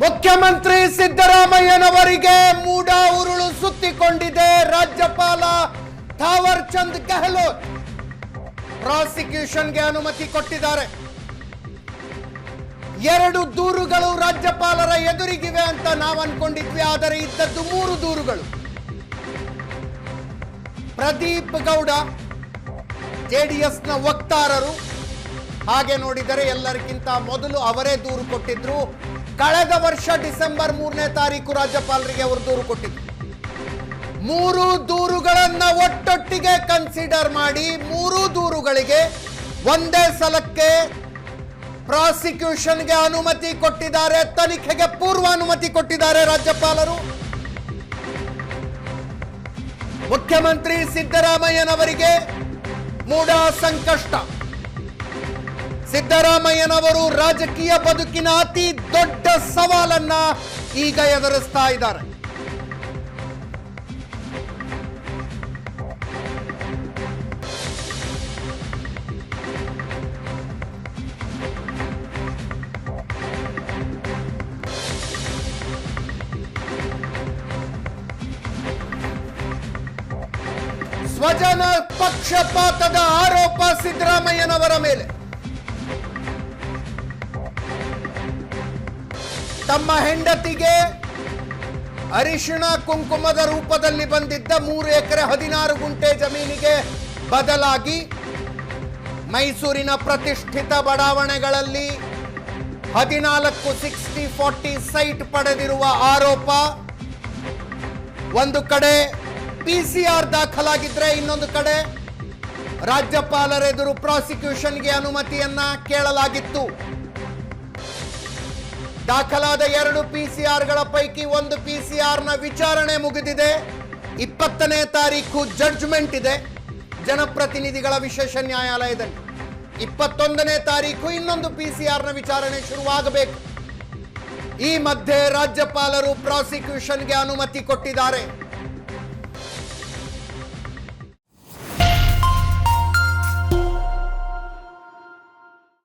ಮುಖ್ಯಮಂತ್ರಿ ಸಿದ್ದರಾಮಯ್ಯನವರಿಗೆ ಮೂಡ ಉರುಳು ಸುತ್ತಿಕೊಂಡಿದೆ ರಾಜ್ಯಪಾಲ ಥಾವರ್ ಚಂದ್ ಗೆಹ್ಲೋಟ್. ಪ್ರಾಸಿಕ್ಯೂಷನ್ಗೆ ಅನುಮತಿ ಕೊಟ್ಟಿದ್ದಾರೆ. ಎರಡು ದೂರುಗಳು ರಾಜ್ಯಪಾಲರ ಎದುರಿಗಿವೆ ಅಂತ ನಾವು ಅನ್ಕೊಂಡಿದ್ವಿ ಆದರೆ ಇದ್ದದ್ದು ಮೂರು ದೂರುಗಳು. ಪ್ರದೀಪ್ ಗೌಡ, ಜೆಡಿಎಸ್ನ ವಕ್ತಾರರು. ಹಾಗೆ ನೋಡಿದರೆ ಎಲ್ಲರಿಗಿಂತ ಮೊದಲು ಅವರೇ ದೂರು ಕೊಟ್ಟಿದ್ರು. ಕಳೆದ ವರ್ಷ ಡಿಸೆಂಬರ್ ಮೂರನೇ ತಾರೀಕು ರಾಜ್ಯಪಾಲರಿಗೆ ಅವರು ದೂರು ಕೊಟ್ಟಿದ್ರು. ಮೂರು ದೂರುಗಳನ್ನ ಒಟ್ಟೊಟ್ಟಿಗೆ ಕನ್ಸಿಡರ್ ಮಾಡಿ ಮೂರು ದೂರುಗಳಿಗೆ ಒಂದೇ ಸಲಕ್ಕೆ ಪ್ರಾಸಿಕ್ಯೂಷನ್ಗೆ ಅನುಮತಿ ಕೊಟ್ಟಿದ್ದಾರೆ, ತನಿಖೆಗೆ ಪೂರ್ವ ಅನುಮತಿ ಕೊಟ್ಟಿದ್ದಾರೆ ರಾಜ್ಯಪಾಲರು. ಮುಖ್ಯಮಂತ್ರಿ ಸಿದ್ದರಾಮಯ್ಯನವರಿಗೆ ಮೂಡ ಸಂಕಷ್ಟ. ಸಿದ್ದರಾಮಯ್ಯನವರು ರಾಜಕೀಯ ಬದುಕಿನ ಅತಿ ದೊಡ್ಡ ಸವಾಲನ್ನ ಈಗ ಎದುರಿಸ್ತಾ ಇದ್ದಾರೆ. ಸ್ವಜನ ಪಕ್ಷಪಾತದ ಆರೋಪ ಸಿದ್ದರಾಮಯ್ಯನವರ ಮೇಲೆ. ತಮ್ಮ ಹೆಂಡತಿಗೆ ಅರಿಶಿಣ ಕುಂಕುಮದ ರೂಪದಲ್ಲಿ ಬಂದಿದ್ದ ಮೂರು ಎಕರೆ ಹದಿನಾರು ಗುಂಟೆ ಜಮೀನಿಗೆ ಬದಲಾಗಿ ಮೈಸೂರಿನ ಪ್ರತಿಷ್ಠಿತ ಬಡಾವಣೆಗಳಲ್ಲಿ ಹದಿನಾಲ್ಕು ಸಿಕ್ಸ್ಟಿ ಫಾರ್ಟಿ ಸೈಟ್ ಪಡೆದಿರುವ ಆರೋಪ. ಒಂದು ಕಡೆ ಪಿ ಸಿ ಆರ್ ದಾಖಲಾಗಿದ್ರೆ ಇನ್ನೊಂದು ಕಡೆ ರಾಜ್ಯಪಾಲರೆದುರು ಪ್ರಾಸಿಕ್ಯೂಷನ್ಗೆ ಅನುಮತಿಯನ್ನ ಕೇಳಲಾಗಿತ್ತು. ದಾಖಲಾದ ಎರಡು ಪಿಸಿಆರ್ಗಳ ಪೈಕಿ ಒಂದು ಪಿಸಿಆರ್ನ ವಿಚಾರಣೆ ಮುಗಿದಿದೆ. ಇಪ್ಪತ್ತನೇ ತಾರೀಕು ಜಡ್ಜ್ಮೆಂಟ್ ಇದೆ. ಜನಪ್ರತಿನಿಧಿಗಳ ವಿಶೇಷ ನ್ಯಾಯಾಲಯದಲ್ಲಿ. ಇಪ್ಪತ್ತೊಂದನೇ ತಾರೀಕು ಇನ್ನೊಂದು ಪಿಸಿಆರ್ನ ವಿಚಾರಣೆ ಶುರುವಾಗಬೇಕು. ಈ ಮಧ್ಯೆ ರಾಜ್ಯಪಾಲರು ಪ್ರಾಸಿಕ್ಯೂಷನ್ಗೆ ಅನುಮತಿ ಕೊಟ್ಟಿದ್ದಾರೆ.